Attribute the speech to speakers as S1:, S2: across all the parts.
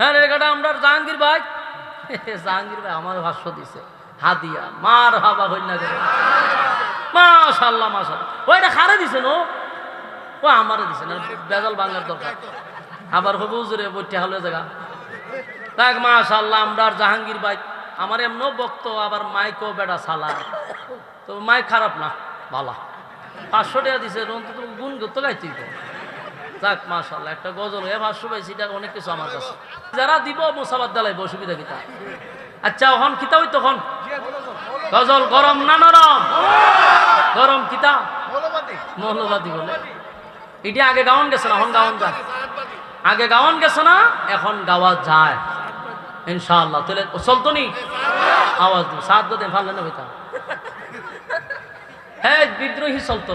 S1: হ্যাঁ রেখাটা আমরা জাহাঙ্গীর ভাই। জাহাঙ্গীর ভাই আমার ভাষ্য দিছে, হাদিয়া, মার হাবা হই না মাশাল্লাহ মাশাল্লাহ খারে দিছে নো ও, আমারে দিছে না, বেজাল বাংলার দরকার। আবার বইটা হলে জায়গা দেখ মাশাল্লাহ আমরা জাহাঙ্গীর ভাই, আমার এমন বক্ত আবার মাইকও বেড়া সালা। তো মাইক খারাপ না? ভালা। পাঁচশো টাকা দিছে গুণ করতে গাইতেই তো। যাক মাশাল্লাহ একটা গজল হয়ে পাঁচশো পাইছি, এটা অনেক কিছু আমার কাছে। যারা দিব, মোসাবাদ দালাইব অসুবিধা কিতা আচ্ছা ওখান কিতা হই তখন গজল গরম না নরম? গরম কিতা? মৌলবাদী বলে। এটি আগে গাওন গেছে না, এখন গাওন যায়? আগে গাওন গেছে না, এখন গাওয়া যায়। ইনশাআল্লাহ, তাহলে চলতো নি আওয়াজ দিন সাত দেন, ভালো না হইতা। হ্যাঁ বিদ্রোহী চলতো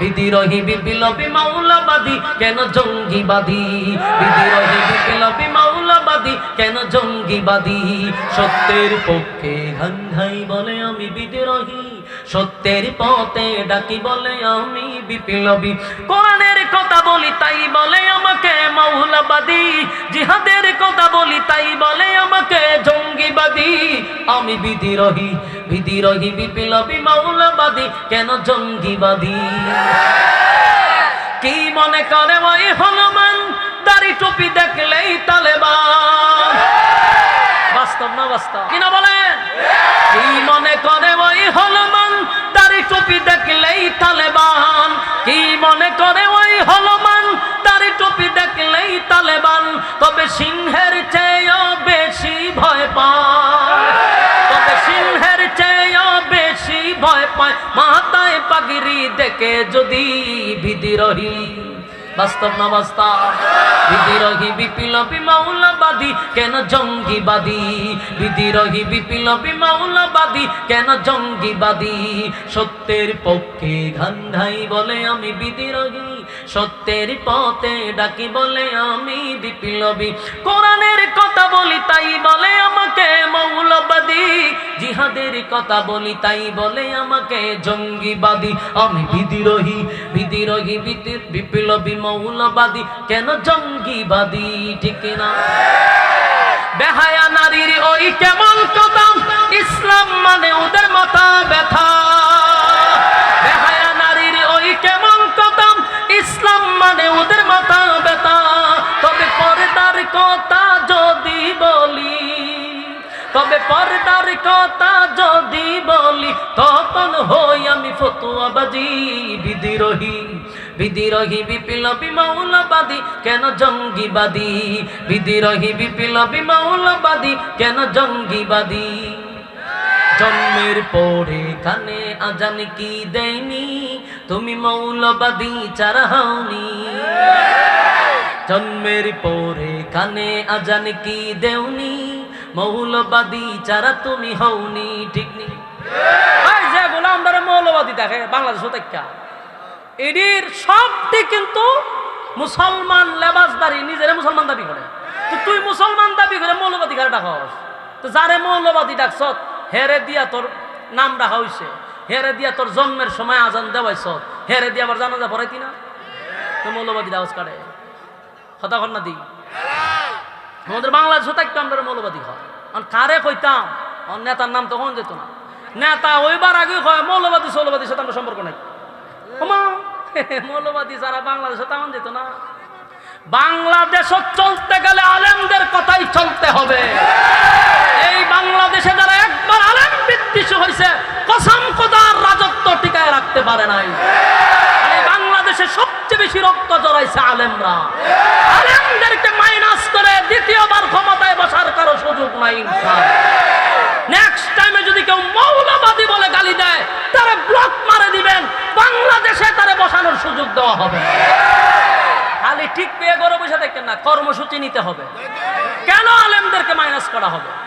S1: বিদ্রোহী বিপ্লবী মৌলবাদী কেন জঙ্গিবাদী? বিদ্রোহী বিপ্লবী মৌলবাদী কেন জঙ্গিবাদী? সত্যের পক্ষে ঘান বলে আমি বিদ্রোহী। সত্যের পথে ডাকি বলে আমি বিপ্লবী। কোরআনের কথা বলি, তাই বলে আমাকে মৌলবাদী জিহাদের কথা বলি, তাই বলে আমাকে জঙ্গিবাদী। আমি বিদ্রোহী বিদ্রোহী বিপ্লবী মৌলবাদী কেন জঙ্গিবাদী? কি মনে করে ওই হনুমান? দাড়ি টুপি দেখলেই তালেবান। বাস্তব না বাস্তব? কিনা বলেন? কি মনে করে ওই হনুমান? টুপি দেখলেই তালেবান। কি মনে করে ওই হলমান দাড়ি টুপি দেখলেই তালেবান। তবে সিংহের চেয়েও বেশি ভয় পায়। তবে সিংহের চেয়েও বেশি ভয় পায়। মাথায় পাগিরি দেখে যদি বিদ্রোহী বাস্তব না বাস্তব বিদ্রোহী বিপ্লবী মাওলাবাদী, কেন জঙ্গিবাদী? বিদ্রোহী বিপ্লবী মাওলাবাদী, কেন জঙ্গিবাদী? সত্যের পক্ষে ঘান্ধাই বলে আমি বিদ্রোহী, সত্যের পথে ডাকি বলে আমি বিপ্লবী কোরআনে বলি তাই বলে আমাকে মৌলবাদী। জিহাদের কথা বলি তাই বলে আমাকে জঙ্গিবাদী। আমি বিদ্রোহী বিদ্রোহী বিদ্র- বিপ্লবী, মৌলবাদী। কেন জঙ্গিবাদী? ঠিক না বেহায়া নারীর ওই কেমন কদম তবে পর্দার কথা যদি বলি তখন হই আমি ফতুয়াবাজি। বিদ্রোহী বিদ্রোহী, বিপ্লবী, মৌলবাদী, কেন জঙ্গিবাদী? বিদ্রোহী, বিপ্লবী, মৌলবাদী, কেন জঙ্গিবাদী? জন্মের পরে কানে আজান কি দেয়নি? তুমি মৌলবাদী চারা হওনি। জন্মের পরে কানে আজান কি দেওনি? মৌলবাদী চারা তুমি হওনি ঠিক নেই? যে গোলাম ধরে মৌলবাদী দেখে বাংলাদেশ দেখা এটির সবটি কিন্তু মুসলমান লেবাসদারি নিজের মুসলমান দাবি করে। তো তুই মুসলমান দাবি করে মৌলবাদী কারে ডাকস তো যারে মৌলবাদী ডাকছ হেরে দিয়া তোর নাম রাখা হইছে। হেরে দিয়া তোর জন্মের সময় আজান দেওয়াইছ হেরে দিয়া আবার জানাজা পড়াইতি না তো মৌলবাদী কারে? কথা কর না দি? আমাদের বাংলাদেশ থাকতো আমরা মৌলবাদী হয়। কারে কইতাম? নেতার নাম তখন যেত না। নেতা ওইবার আগে কয়, মৌলবাদী, সৌলবাদীর সাথে আমার সম্পর্ক নাই। মৌলবাদী যারা বাংলাদেশে তেমন যেত না। বাংলাদেশ চলতে গেলে আলেমদের কথাই চলতে হবে। এই বাংলাদেশে যারা একবার আলেম বিদ্বেষ হয়েছে কসম কোদার রাজত্ব টিকায় রাখতে পারে নাই। বাংলাদেশে সবচেয়ে বেশি রক্ত জড়াইছে আলেমরা। আলেমদেরকে মাইনাস করে দ্বিতীয়বার ক্ষমতায় বসার কারও সুযোগ নেক্সট টাইমে যদি কেউ মৌলবাদী বলে গালি দেয়, তারা ব্লক মারে দিবেন। বাংলাদেশে তারা বসানোর সুযোগ দেওয়া হবে। খালি ঠিক পেয়ে গরু বসে দেখেন না, কর্মসূচি নিতে হবে। কেন আলেমদেরকে মাইনাস করা হবে?